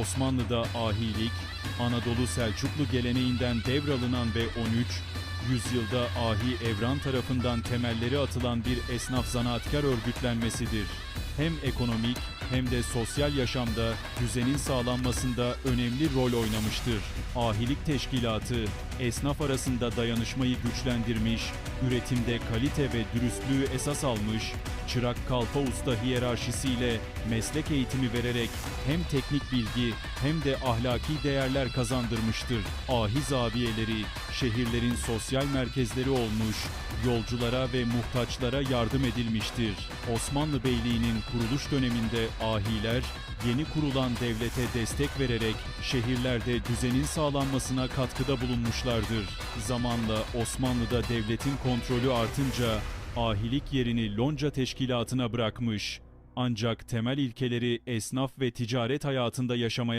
Osmanlı'da ahilik, Anadolu Selçuklu geleneğinden devralınan ve 13 yüzyılda ahi evran tarafından temelleri atılan bir esnaf zanaatkar örgütlenmesidir. Hem ekonomik hem de sosyal yaşamda düzenin sağlanmasında önemli rol oynamıştır. Ahilik teşkilatı esnaf arasında dayanışmayı güçlendirmiş, üretimde kalite ve dürüstlüğü esas almış, çırak kalfa usta hiyerarşisiyle meslek eğitimi vererek hem teknik bilgi hem de ahlaki değerler kazandırmıştır. Ahi zaviyeleri şehirlerin sosyal merkezleri olmuş, yolculara ve muhtaçlara yardım edilmiştir. Osmanlı Beyliği'nin kuruluş döneminde ahiler yeni kurulan devlete destek vererek şehirlerde düzenin sağlanmasına katkıda bulunmuşlardır. Zamanla Osmanlı'da devletin kontrolü artınca ahilik yerini lonca teşkilatına bırakmış. Ancak temel ilkeleri esnaf ve ticaret hayatında yaşamaya